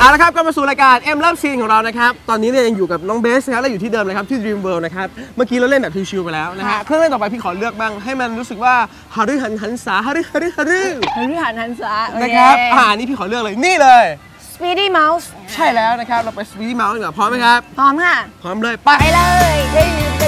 เอาละครับก็มาสู่รายการ M Love Scene ของเรานะครับตอนนี้เนี่ยยังอยู่กับน้องเบสนะครับและอยู่ที่เดิมเลยครับที่ Dream World นะครับเมื่อกี้เราเล่นแบบชิวๆไปแล้วนะฮะค่ะเครื่องเล่นต่อไปพี่ขอเลือกบ้างให้มันรู้สึกว่าฮาริหันหันสาฮาริฮาริฮาริพฤหัสหันษาโอเนะครับอ่านี่พี่ขอเลือกเลยนี่เลย Speedy Mouse ใช่แล้วนะครับเราไป Speedy Mouse ดีกว่าพร้อมไหมครับพร้อมค่ะพร้อมเลยไป ไปเลย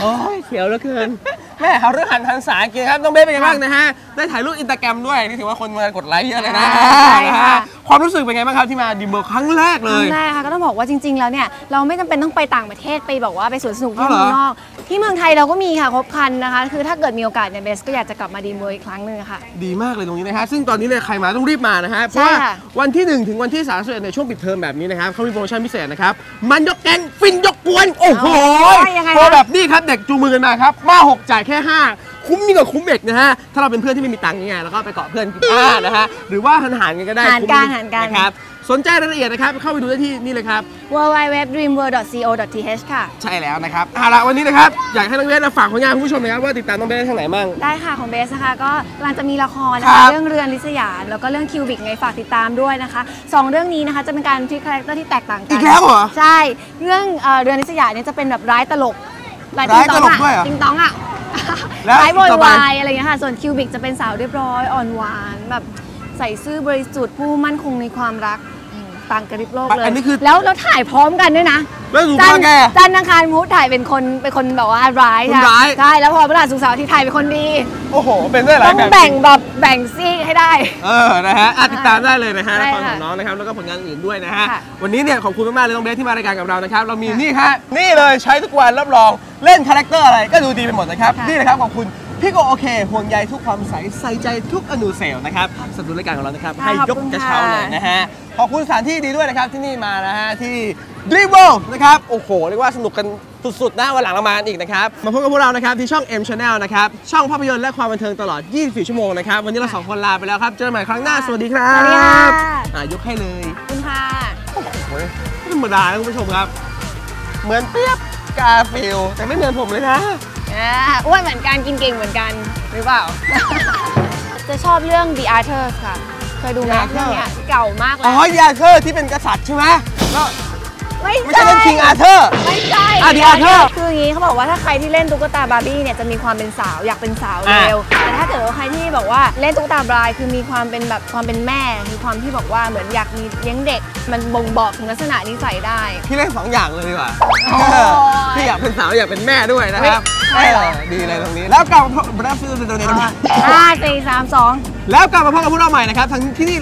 โอ้ยเขียวเหลือเกิน แม่เขาเรื่องหันหันสาเกียร์ครับน้องเบสเป็นไงบ้างนะฮะ ได้ถ่ายรูปอินสตาแกรมด้วยนี่ถือว่าคนมากดไลค์เยอะเลยนะใช่ค่ะนะฮะความรู้สึกเป็นไงบ้างครับที่มาดิมเบอร์ครั้งแรกคเลรั้ย งแรกค่ะก็ต้องบอกว่าจริง ๆ แล้วเนี่ยเราไม่จำเป็นต้องไปต่างประเทศไปบอกว่าไปสวนสนุกที่อ๋อเหรอเมืองนอก ที่เมืองไทยเราก็มีค่ะครบครันนะคะ คือถ้าเกิดมีโอกาสเนี่ยเบสก็อยากจะกลับมาดีมเวอร์อีกครั้งหนึ่งค่ะ ดีมากเลยตรงนี้นะฮะซึ่งตอนนี้เนี่ยใครมาต้องรีบมานะฮะเพใช่ราะว่าค่ะวันที่ 1 ถึงวันที่31ในช่วงปิดเทอมแบบนี้นะครับเขามีโปรโมชั่นพิเศษนะครับมันยกแก๊งฟินยกกวนโอ้โหยังไงโปรคะแบบนี้ครับเด็กจูงมือกันมาครับมา6จ่ายแค่5คุ้มยิ่งกว่าคุ้มเอกนะฮะ ถ้าเราเป็นเพื่อนที่ไม่มีตังค์ยังไงแล้วก็ไปเกาะเพื่อนกินอ่านะฮะ หรือว่าหันหารกันก็ได้หารกันคุ้มหารกันนะครับ สนใจรายละเอียดนะครับ เข้าไปดูได้ที่นี่เลยครับ w w w d r e a m w o r l d c o t h ค่ะ ใช่แล้วนะครับเอาละวันนี้นะครับ อยากให้น้องเบสฝากผลงานคุณผู้ชมนะครับ ว่าติดตามน้องเบสได้ทางไหนบ้าง ได้ค่ะของเบสนะคะก็กำลังจะมีละครนะครัคะ บ เรื่องเรือนลิษยาแล้วก็เรื่องคิวบิกไงฝากติดตามด้วยนะคะสองเรื่องนี้นะคะจะเป็นการพลิกคาแรคเตอร์ที่แตกต่างกัอีกแล้วเหรอ ใช่ เรื่องเอ่อเรือนลิษยาเนี่ยจะเป็นแบบร้ายตลกร้ายตลกด้วยเหรอติงตองอะแล้วร้ายโวต่ยอไป วายอะไรอย่างเงี้ยค่ะส่วนคิวบิกจะเป็นสาวเรียบร้อยอ่อนหวานแบบใส่ซื่อบริสุทธิ์ผู้มั่นคงในความรักอืม ต่างกระริบโลกเลยอันนี้คือ แล้วแล้วถ่ายพร้อมกันด้วยนะแล้วดูจัพ่อแก จันทร์อังคารพุธถ่ายเป็นคนเป็นคนแบบว่าร้ายคนร้าย ใช่แล้วพอพฤหัสศุกร์เสาร์อาที่ถ่ายเป็นคนดีโอ้โห เป็นได้หลาต้ยองแบบแบ่งแบบแบ่งซีกให้ได้ เออนะฮะอะติดตามได้เลยนะฮะได้ละครค่ะของน้องนะครับแล้วก็ผลงานอื่นด้วยนะฮะค่ะ วันนี้เนี่ยขอบคุณมากๆเลยน้องเบสที่มารายการกับเรานะครับเรามีนี่ฮะนี่เลยใช้ทุกวันรับรองเล่นคาแรคเตอร์อะไรก็ดูดีไปหมดนะครับค่ะนี่นะครับขอบคุณ พี่โกโอเค ห่วงใยทุกความใสใส่ใจทุกอนูเซลล์นะครับสนับสนุนรายการของเรานะครับค่ะให้ยกขอบคุณกระเช้าค่ะเลยนะฮะ ขอบคุณสถานที่ดีด้วยนะครับที่นี่มานะฮะที่ d r e a m w o r l d นะครับ โอ้โห เรียกว่าสนุกกันสุดๆนะวันหลังเรามากันอีกนะครับ มาพบกับพวกเรานะครับที่ช่อง M Channel นะครับ ช่องภาพยนตร์และความบันเทิงตลอด 24 ชั่วโมงนะครับ วันนี้เราสองคนลาไปแล้วครับ เจอกันใหม่ครั้งหน้า สวัสดีครับสวัสดีค่ะอะยกให้เลยขอบคุณค่ะโอ้โหไม่ธรรมดานะคุณผู้ชมครับ เหมือนเปียบกาฟิลแต่ไม่เหมือนผมเลยนะ อ่าอ้วนเหมือนกันกินเก่งเหมือนกันหรือเปล่า จะชอบเรื่อง The Arthurs ค่ะ เคยดูไหม The Arthur เรื่องเนี้ยเก่ามากแล้อ๋วอยาเธอร์ที่เป็นกษัตริย์ใช่ไหมแล้วไม่ไม่ใช่เรื่องคิงอาเธอร์ ไม่ใช่อะ The Arthur คืออย่างนี้เขาบอกว่าถ้าใครที่เล่นตุ๊กตาบาร์บี้เนี่ยจะมีความเป็นสาวอยากเป็นสาวอะเร็ว แต่ถ้าเกิดว่าใครที่บอกว่าเล่นตุ๊กตาบรายคือมีความเป็นแบบความเป็นแม่ มีความที่บอกว่าเหมือนอยากมีเลี้ยงเด็ก มันบ่งบอกถึงลักษณะนิสัยได้ พี่เล่นสองอย่างเลยดีกว่าโอ้ยพี่อยากเป็นสาวอยากเป็นแม่ด้วยนะครับ เฮ้ยใช่เหรอเออดีเลยตรงนี้ แล้วกลับมาพบแล้วห้าสี่สามสอง แล้วกลับมาพบกับพวกเราใหม่นะครับทั้งที่นี่